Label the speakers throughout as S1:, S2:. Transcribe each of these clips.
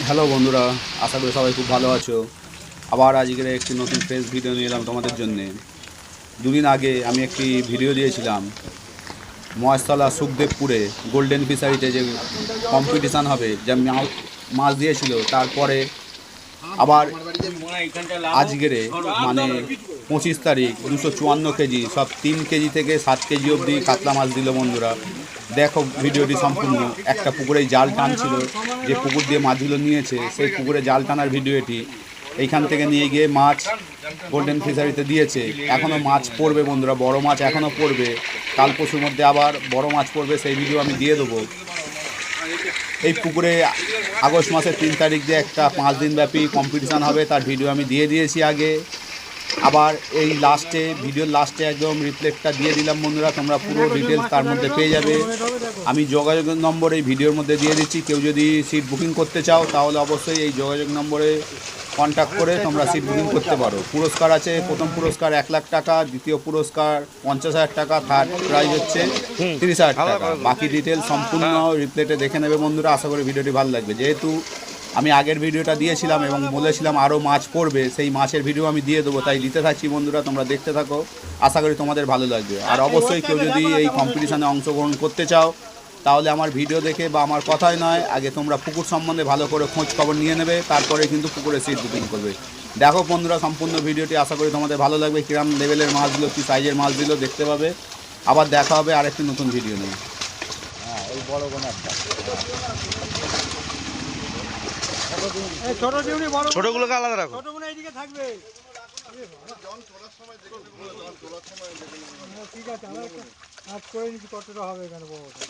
S1: Hello বন্ধুরা, আশা করি সবাই খুব ভালো আছো। আবার আজকের একটি নতুন ফ্রেশ ভিডিও নিয়ে এলাম তোমাদের জন্যে। দুদিন আগে আমি একটি ভিডিও দিয়েছিলাম, মহেশতলা সুখদেবপুরে গোল্ডেন ফিশারিতে যে কম্পিটিশান হবে, যা মাছ দিয়েছিল, তারপরে আবার আজকেরে মানে পঁচিশ তারিখ, দুশো চুয়ান্ন কেজি, সব তিন কেজি থেকে সাত কেজি অবধি কাতলা মাছ দিল বন্ধুরা। দেখো ভিডিওটি সম্পূর্ণ। একটা পুকুরে জাল টানছিল, যে পুকুর দিয়ে মাছগুলো নিয়েছে, সেই পুকুরে জাল টানার ভিডিও এটি এইখান থেকে নিয়ে গিয়ে মাছ গোল্ডেন ফিশারিতে দিয়েছে। এখনও মাছ পড়বে বন্ধুরা, বড় মাছ এখনও পড়বে। কাল পরশুর মধ্যে আবার বড় মাছ পড়বে, সেই ভিডিও আমি দিয়ে দেবো। এই পুকুরে আগস্ট মাসের তিন তারিখ যে একটা পাঁচ দিনব্যাপী কম্পিটিশান হবে, তার ভিডিও আমি দিয়ে দিয়েছি আগে। আবার এই লাস্টে ভিডিওর লাস্টে একদম রিপ্লেক্টটা দিয়ে দিলাম বন্ধুরা, তোমরা পুরো ডিটেলস তার মধ্যে পেয়ে যাবে। আমি যোগাযোগের নম্বর এই ভিডিওর মধ্যে দিয়ে দিচ্ছি, কেউ যদি সিট বুকিং করতে চাও, তাহলে অবশ্যই এই যোগাযোগ নম্বরে কন্ট্যাক্ট করে তোমরা সিট বুকিং করতে পারো। পুরস্কার আছে, প্রথম পুরস্কার এক লাখ টাকা, দ্বিতীয় পুরস্কার পঞ্চাশ হাজার টাকা থার্ড প্রাইজ হচ্ছে তিরিশ হাজার টাকা। বাকি ডিটেল সম্পূর্ণ রিপ্লেটে দেখে নেবে বন্ধুরা, আশা করি ভিডিওটি ভালো লাগবে। যেহেতু আমি আগের ভিডিওটা দিয়েছিলাম এবং বলেছিলাম আরও মাছ পড়বে সেই মাছের ভিডিও আমি দিয়ে দেবো তাই দিতে থাকছি বন্ধুরা তোমরা দেখতে থাকো। আশা করি তোমাদের ভালো লাগবে। আর অবশ্যই কেউ যদি এই কম্পিটিশানে অংশগ্রহণ করতে চাও তাহলে আমার ভিডিও দেখে বা আমার কথাই নয় আগে তোমরা পুকুর সম্বন্ধে ভালো করে খোঁজ খবর নিয়ে নেবে তারপরে কিন্তু পুকুরে সিট বুকিং করবে। দেখো বন্ধুরা সম্পূর্ণ ভিডিওটি আশা করি তোমাদের ভালো লাগবে। কিরম লেভেলের মাছগুলো কী সাইজের মাছ দিলো দেখতে পাবে। আবার দেখা হবে আরেকটি নতুন ভিডিও নিয়ে।
S2: এই ছোট ডিউনি বড়
S3: ছোটগুলোকে আলাদা রাখো।
S2: ছোট মনে এইদিকে থাকবে। ঠিক আছে আমরা কাজ করে নিচ্ছি কতটা হবে এখানে বড়টা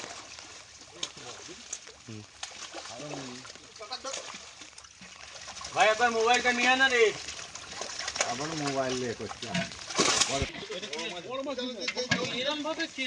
S4: ভাই একবার মোবাইলটা নিয়ে আনা রে। এরম ভাবে কে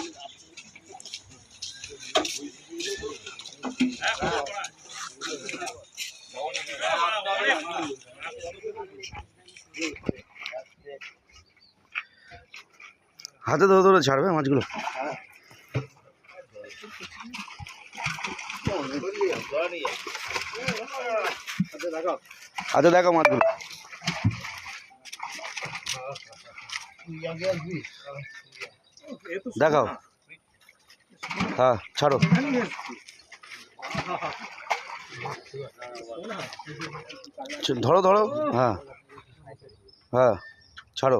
S3: হাতে ধরে ধরে ছাড়বে মাছগুলো? হাতে দেখো মাছগুলো। দেখাও। হ্যাঁ ছাড়ো। ধরো ধরো। হ্যাঁ। হ্যাঁ ছাড়ো।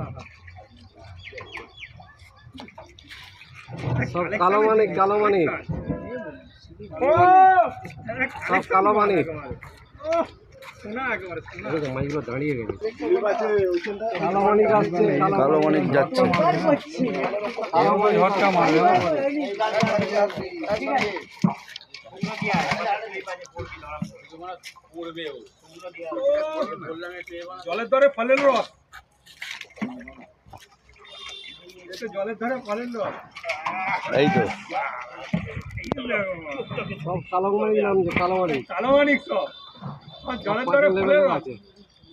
S2: সব কালো মানিক কালো মানিক। সব কালো মানিক। মাছগুলো দাঁড়িয়ে গেছে কালো মানিক আসছে
S3: কালো অনেক যাচ্ছে।
S2: কালো মানিক ঝটকা মারবে। জলের ধরে ফলের রস জলের ধরে ফলের রস
S3: এই তো।
S2: সব কালো মানিক নামছে কালো মানিক সব। জলের ধরে ফলের রস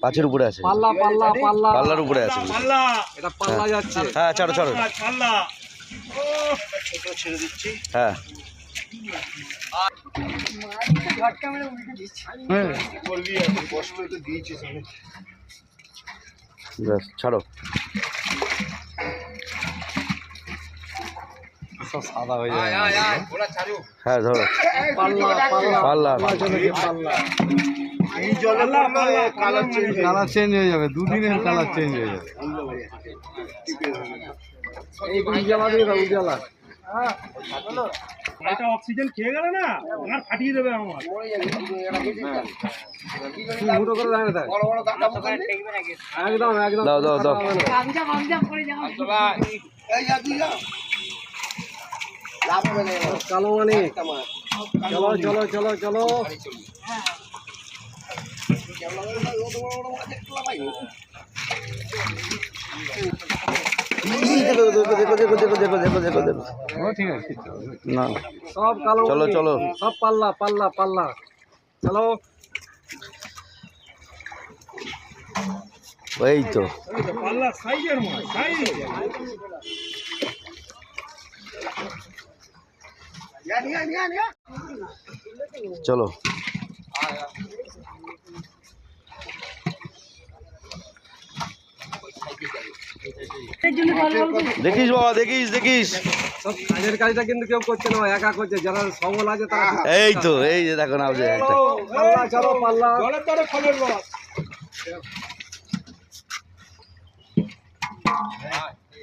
S3: পাঁচের উপরে আছে।
S2: পাল্লা পাল্লা পাল্লা।
S3: পাল্লার উপরে আছে।
S4: পাল্লা।
S2: এটা পাল্লা যাচ্ছে।
S3: হ্যাঁ ছাড়ো ছাড়ো।
S4: পাল্লা
S3: হ্যাঁ। ব্যাস ছাড়ো।
S2: সব সাদা হয়ে যাবে
S3: হ্যাঁ? ধরো।
S2: পাল্লা কালার চেঞ্জ হয়ে যাবে। দুদিনের কালার চেঞ্জ হয়ে যাবে।
S5: এটা
S2: একদম একদম।
S3: দাও দাও দাও।
S2: কালো মানে চলো চলো চলো। চলো সব পাল্লা পাল্লা পাল্লা। চলো।
S3: এই তো।
S5: পাল্লা সাইজের মাছ
S3: চলো। দেখিস বাবা দেখিস দেখিস।
S2: কাজের কাজটা কিন্তু কেউ করছে না একা করছে যারা সবল আছে তারা
S3: এই তো এই যে দেখো না
S2: চলো, পাল্লা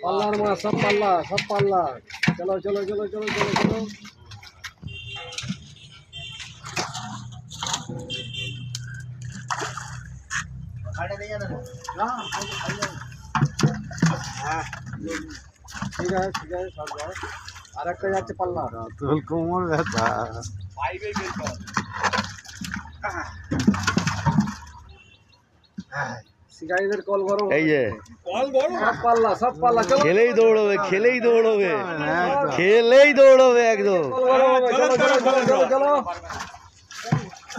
S2: পাল্লার মাছ সব পাল্লা সব পাল্লা। চলো চলো চলো চলো চলো চলো। ঠিক আছে ঠিক আছে সব যাও আর একটা যাচ্ছে পাল্লা তোর কোমর ব্যথা শিকারীদের কল গরম
S3: এই যে
S5: কল বড়
S2: সব পাল্লা সব পাল্লা চলো
S3: খেলেই দৌড়বে খেলেই দৌড়বে খেলেই দৌড়বে একদম
S2: কল গরম হবে চলো চলো চলো চলো চলো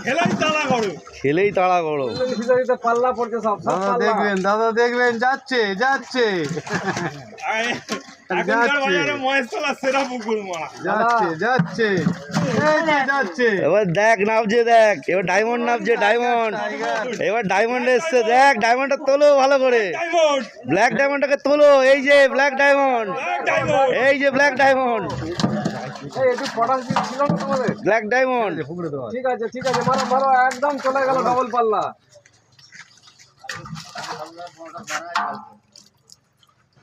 S5: খেলাই তালা করো
S3: খেলেই তাড়া করো
S2: শিকারীতে পাল্লা পড়ছে সব সব পাল্লা
S6: দাদা দেখবেন যাচ্ছে যাচ্ছে।
S3: এবার দেখ নামছে দেখ। এবার ডায়মন্ড নামছে ডায়মন্ড এবার ডায়মন্ড এসছে দেখ ডায়মন্ডটা তোলো ভালো করে। ব্ল্যাক ডায়মন্ডটাকে তোলো এই যে ব্ল্যাক ডায়মন্ড এই যে ব্ল্যাক ডায়মন্ড
S2: ছিল না তোমাদের?
S3: ব্ল্যাক ডায়মন্ড
S2: ঠিক আছে ঠিক আছে মারো মারো একদম চলে গেল ডবল পাল্লা।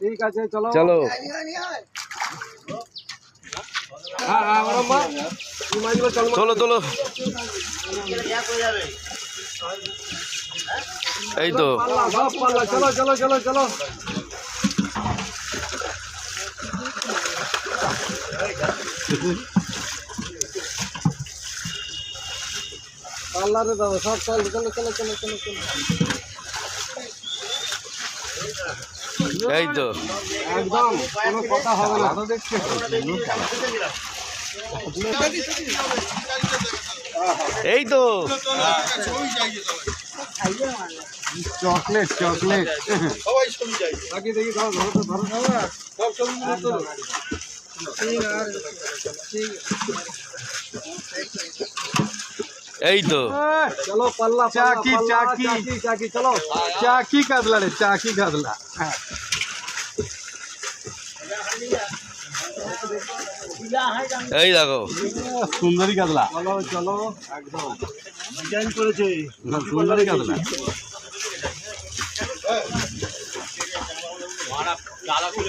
S2: ঠিক আছে চলো।
S3: চলো।
S2: হ্যাঁ হ্যাঁ চল।
S3: চলো চলো। এই তো।
S2: পাল্লা চলো চলো চলো চলো। পাল্লা রে দাদা সব চলো চলো চলো চলো চলো চলো।
S3: এই তো।
S2: একদম কোনো কথা হবে না।
S3: এই তো।
S6: Chocolate chocolate.
S2: বাকি দেখি ধরো ধরো তো, ধরো সব তোলো।
S3: এই তো।
S2: চলো পাল্লা
S6: চাকি, চাকি।
S2: চাকি চলো
S6: চাকি কাতলা রে চাকি কাতলা
S3: এই দেখো।
S6: সুন্দরী কাতলা
S2: চলো চলো একদম।
S6: না, সুন্দরী কাতলা